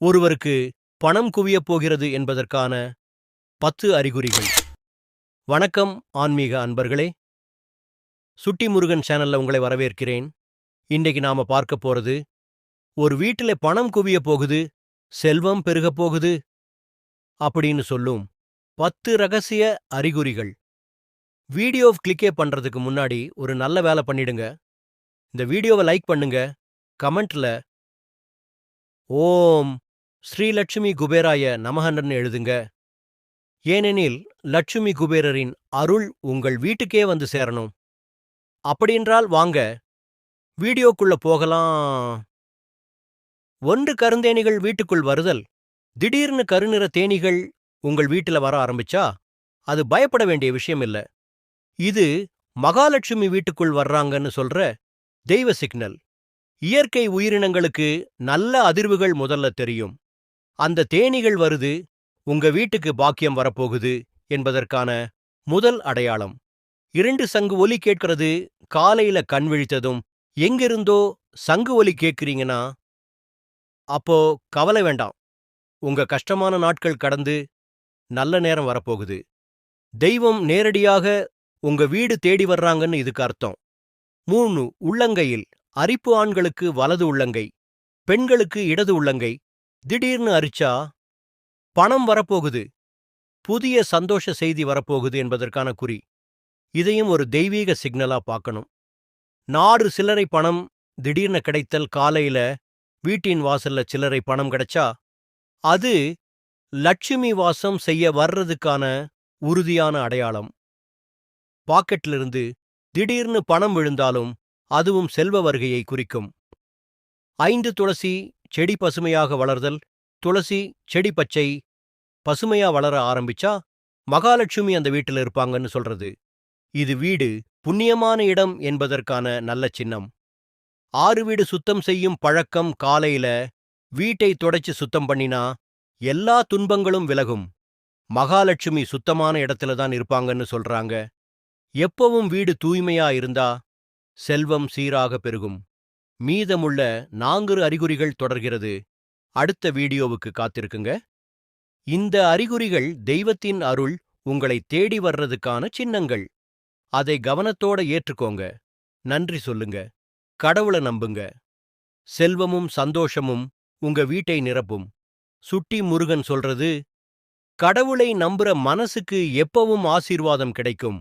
ஒருவருக்கு பணம் குவியப் போகிறது என்பதற்கான பத்து அறிகுறிகள். வணக்கம் ஆன்மீக அன்பர்களே. சுட்டி முருகன் சேனல்ல உங்களை வரவேற்கிறேன். இன்னைக்கு நாம பார்க்க போறது ஒரு வீட்டில பணம் குவிய போகுது செல்வம் பெருகப் போகுது அப்படின்னு சொல்லும் பத்து ரகசிய அறிகுறிகள். வீடியோ கிளிக்கே பண்றதுக்கு முன்னாடி ஒரு நல்ல வேலை பண்ணிடுங்க. இந்த வீடியோவை லைக் பண்ணுங்க கமெண்ட்ல ஓம் ஸ்ரீலட்சுமி குபேராய நமஹன்னு எழுதுங்க ஏனெனில் லட்சுமி குபேரரின் அருள் உங்கள் வீட்டுக்கே வந்து சேரணும். அப்படின்றால் வாங்க வீடியோக்குள்ள போகலாம். ஒன்று கருந்தேனிகள் வீட்டுக்குள் வருதல் திடீர்னு கருநிற தேனிகள் உங்கள் வீட்டுல வர ஆரம்பிச்சா அது பயப்பட வேண்டிய விஷயம் இல்ல இது மகாலட்சுமி வீட்டுக்குள் வர்றாங்கன்னு சொல்ற தெய்வ சிக்னல். இயற்கை உயிரினங்களுக்கு நல்ல அதிர்வுகள் முதல்ல தெரியும். அந்த தேனீகள் வருது உங்க வீட்டுக்கு பாக்கியம் வரப்போகுது என்பதற்கான முதல் அடையாளம். இரண்டு சங்கு ஒலி கேட்கிறது காலையில கண் விழித்ததும் எங்கிருந்தோ சங்கு ஒலி கேட்கிறீங்கன்னா? அப்போ கவலை வேண்டாம். உங்க கஷ்டமான நாட்கள் கடந்து நல்ல நேரம் வரப்போகுது. தெய்வம் நேரடியாக உங்க வீடு தேடி வர்றாங்கன்னு இதுக்கு அர்த்தம். மூணு உள்ளங்கையில் அரிப்பு ஆண்களுக்கு வலது உள்ளங்கை பெண்களுக்கு இடது உள்ளங்கை திடீர்னு அரிச்சா பணம் வரப்போகுது. புதிய சந்தோஷ செய்தி வரப்போகுது என்பதற்கான குறி. இதையும் ஒரு தெய்வீக சிக்னலா பார்க்கணும். நாடு சில்லறை பணம் திடீர்னு கிடைத்தல் காலையில வீட்டின் வாசல்ல சில்லறை பணம் கிடைச்சா அது லட்சுமி வாசம் செய்ய வர்றதுக்கான உறுதியான அடையாளம். பாக்கெட்டிலிருந்து திடீர்னு பணம் விழுந்தாலும் அதுவும் செல்வ வருகையை குறிக்கும். ஐந்து துளசி செடி பசுமையாக வளர்தல் துளசி செடி பச்சை பசுமையா வளர ஆரம்பிச்சா மகாலட்சுமி அந்த வீட்டில் இருப்பாங்கன்னு சொல்றது. இது வீடு புண்ணியமான இடம் என்பதற்கான நல்ல சின்னம். ஆறு வீடு சுத்தம் செய்யும் பழக்கம் காலையில வீட்டை தொடச்சி சுத்தம் பண்ணினா எல்லா துன்பங்களும் விலகும். மகாலட்சுமி சுத்தமான இடத்துல தான் இருப்பாங்கன்னு சொல்றாங்க. எப்பவும் வீடு தூய்மையா இருந்தா செல்வம் சீராக பெருகும். மீதமுள்ள நான்கு அறிகுறிகள் தொடர்கிறது. அடுத்த வீடியோவுக்கு காத்திருக்குங்க. இந்த அறிகுறிகள் தெய்வத்தின் அருள் உங்களை தேடி வர்றதுக்கான சின்னங்கள். அதை கவனத்தோட ஏற்றுக்கோங்க. நன்றி சொல்லுங்க. கடவுள நம்புங்க. செல்வமும் சந்தோஷமும் உங்க வீட்டை நிரப்பும். சுட்டி முருகன் சொல்றது கடவுளை நம்புற மனசுக்கு எப்பவும் ஆசீர்வாதம் கிடைக்கும்.